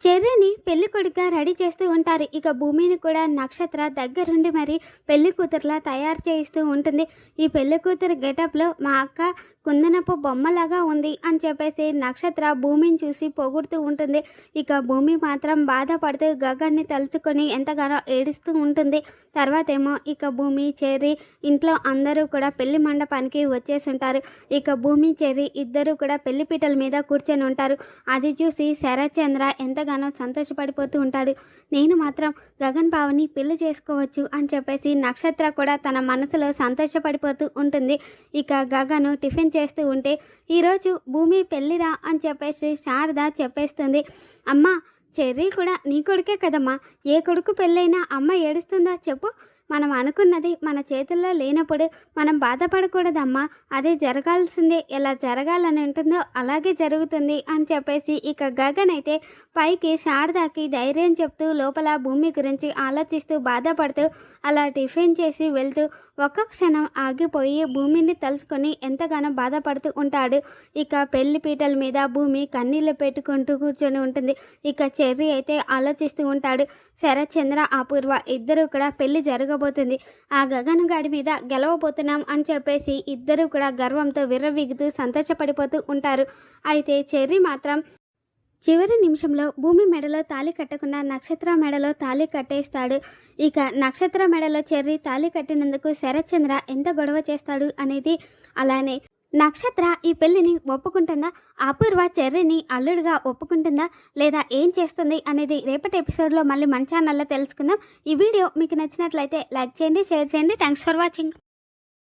చెర్రీని పెళ్ళి కొడుకుగా రెడీ చేస్తూ ఉంటారు. ఇక భూమిని కూడా నక్షత్ర దగ్గరుండి మరి పెళ్ళి కూతురులా తయారు చేయిస్తూ ఉంటుంది. ఈ పెళ్ళి కూతురు గెటప్లో మా అక్క కుందనపు బొమ్మలాగా ఉంది అని చెప్పేసి నక్షత్ర భూమిని చూసి పొగుడుతూ ఉంటుంది. ఇక భూమి మాత్రం బాధపడుతూ గగన్ని తలుచుకొని ఎంతగానో ఏడుస్తూ ఉంటుంది. తర్వాత ఏమో ఇక భూమి చెర్రి ఇంట్లో అందరూ కూడా పెళ్ళి మండపానికి వచ్చేసి ఉంటారు. ఇక భూమి చెర్రి ఇద్దరు కూడా పెళ్ళి పీటల మీద కూర్చొని ఉంటారు. అది చూసి శరత్చంద్ర ఎంతగానో సంతోషపడిపోతూ ఉంటాడు. నేను మాత్రం గగన్ బావని పెళ్ళి చేసుకోవచ్చు అని చెప్పేసి నక్షత్ర కూడా తన మనసులో సంతోషపడిపోతూ ఉంటుంది. ఇక గగను టిఫిన్ చేస్తూ ఉంటే ఈరోజు భూమి పెళ్ళిరా అని చెప్పేసి శారద చెప్పేస్తుంది. అమ్మ చెర్రీ కూడా నీ కొడుకే కదమ్మా. ఏ కొడుకు పెళ్ళైనా అమ్మ ఏడుస్తుందా చెప్పు. మనం అనుకున్నది మన చేతుల్లో లేనప్పుడు మనం బాధపడకూడదమ్మా. అదే జరగాల్సిందే ఎలా జరగాలని ఉంటుందో అలాగే జరుగుతుంది అని చెప్పేసి ఇక గగన్ అయితే పైకి శారదాకి ధైర్యం చెప్తూ లోపల భూమి గురించి ఆలోచిస్తూ బాధపడుతూ అలా టిఫిన్ చేసి వెళ్తూ ఒక్క క్షణం ఆగిపోయి భూమిని తలుచుకొని ఎంతగానో బాధపడుతూ ఉంటాడు. ఇక పెళ్ళి పీటల మీద భూమి కన్నీళ్ళు పెట్టుకుంటూ కూర్చొని ఉంటుంది. ఇక చెర్రీ అయితే ఆలోచిస్తూ ఉంటాడు. శరత్చంద్ర అపూర్వ ఇద్దరు కూడా పెళ్ళి తీసుకోబోతుంది ఆ గగన్ గాడి మీద గెలవబోతున్నాం అని చెప్పేసి ఇద్దరు కూడా గర్వంతో విర్రవిగుతూ సంతోషపడిపోతూ ఉంటారు. అయితే చెర్రీ మాత్రం చివరి నిమిషంలో భూమి మెడలో తాళి కట్టకుండా నక్షత్ర మెడలో తాళి కట్టేస్తాడు. ఇక నక్షత్ర మెడలో చెర్రి తాళి కట్టినందుకు శరత్చంద్ర ఎంత గొడవ చేస్తాడు అనేది అలానే నక్షత్ర ఈ పెళ్ళిని ఒప్పుకుంటుందా? అపూర్వ చెర్రిని అల్లుడుగా ఒప్పుకుంటుందా? లేదా ఏం చేస్తుంది అనేది రేపటి ఎపిసోడ్లో మళ్ళీ మన ఛానల్లో తెలుసుకుందాం. ఈ వీడియో మీకు నచ్చినట్లయితే లైక్ చేయండి షేర్ చేయండి. Thanks for watching